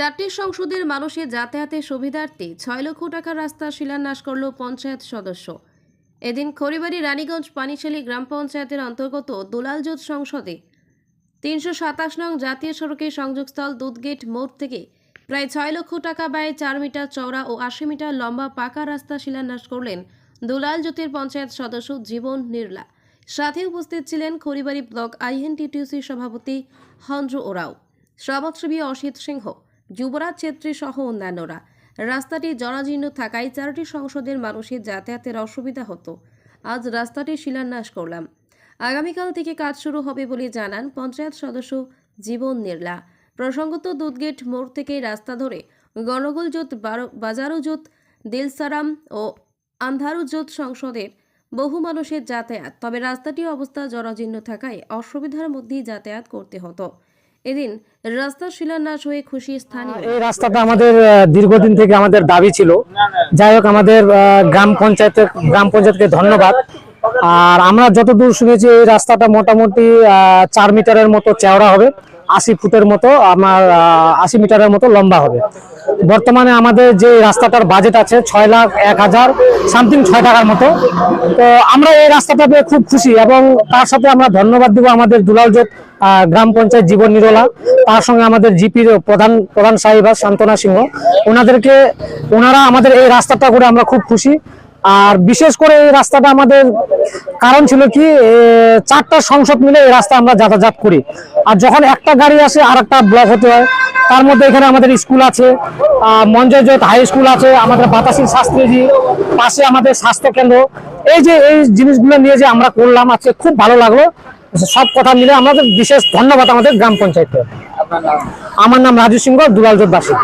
চারটি সংসদের মানুষের যাতায়াতের সুবিধার্থে ছয় লক্ষ টাকার রাস্তা শিলান্যাস করল পঞ্চায়েত সদস্য। এদিন খড়িবাড়ি রানীগঞ্জ পানিশালী গ্রাম পঞ্চায়েতের অন্তর্গত দুলালজোত সংসদে তিনশো সাতাশ নং জাতীয় সড়কের সংযোগস্থল দুধগেট মোড় থেকে প্রায় ছয় লক্ষ টাকা ব্যয়ে চার মিটার চওড়া ও আশি মিটার লম্বা পাকা রাস্তা শিলান্যাস করলেন দুলাল জ্যোতির পঞ্চায়েত সদস্য জীবন নির্লা। সাথে উপস্থিত ছিলেন খড়িবাড়ি ব্লক আইএনটিটিউসি সভাপতি হন্দ্র ওরাও। সমাজসেবী অসিত সিংহ। যুবরাজ ছেত্রী সহ অন্যান্যরা। রাস্তাটি জরাজীর্ণ থাকায় চারটি সংসদের মানুষের যাতায়াতের অসুবিধা হতো। আজ রাস্তাটি শিলান্যাস করলাম। আগামীকাল থেকে কাজ শুরু হবে বলে জানান পঞ্চায়েত সদস্য জীবন নির্লা। প্রসঙ্গত দুধগেট মোড় থেকে রাস্তা ধরে গণগোলজোত বাজারুজোত দিলসারাম ও আন্ধারুজোত সংসদের বহু মানুষের যাতায়াত। তবে রাস্তাটির অবস্থা জরাজীর্ণ থাকায় অসুবিধার মধ্যেই যাতায়াত করতে হতো। এদিন রাস্তা শিলান্যাস হয়ে খুশি স্থানীয় এই রাস্তাটা আমাদের দীর্ঘদিন থেকে আমাদের দাবি ছিল। যাই হোক আমাদের গ্রাম পঞ্চায়েতের গ্রাম পঞ্চায়েতকে ধন্যবাদ। আর আমরা যতদূর শুনেছি এই রাস্তাটা মোটামুটি চার মিটারের মতো চওড়া হবে আশি ফুটের মতো আমার আশি মিটারের মতো লম্বা হবে। বর্তমানে আমাদের যে রাস্তাটার বাজেট আছে ছয় লাখ এক হাজার সামথিং ছয় টাকার মতো। তো আমরা এই রাস্তাটা পেয়ে খুব খুশি এবং তার সাথে আমরা ধন্যবাদ দিব আমাদের দুলালজোট আহ, গ্রাম পঞ্চায়েত জীবন নিরোলা, তার সঙ্গে আমাদের জিপির প্রধান প্রধান সাহিবা শান্তনা সিংহ। ওনাদেরকে, ওনারা আমাদের এই রাস্তাটা করে আমরা খুব খুশি। আর বিশেষ করে এই রাস্তাটা আমাদের কারণ ছিল কি চারটা সংসদ মিলে এই রাস্তা আমরা যাতায়াত করি। আর যখন একটা গাড়ি আসে আর একটা ব্লক হতে হয়। তার মধ্যে এখানে আমাদের স্কুল আছে মঞ্জয়জোত হাই স্কুল আছে, আমাদের বাতাসী শাস্ত্রীজি, পাশে আমাদের স্বাস্থ্য কেন্দ্র। এই যে এই জিনিসগুলো নিয়ে যে আমরা করলাম, আজকে খুব ভালো লাগল। সব কথা মিলে আমাদের বিশেষ ধন্যবাদ আমাদের গ্রাম পঞ্চায়েতকে আমার নাম রাজু সিংহ দুলালজোর বাসী।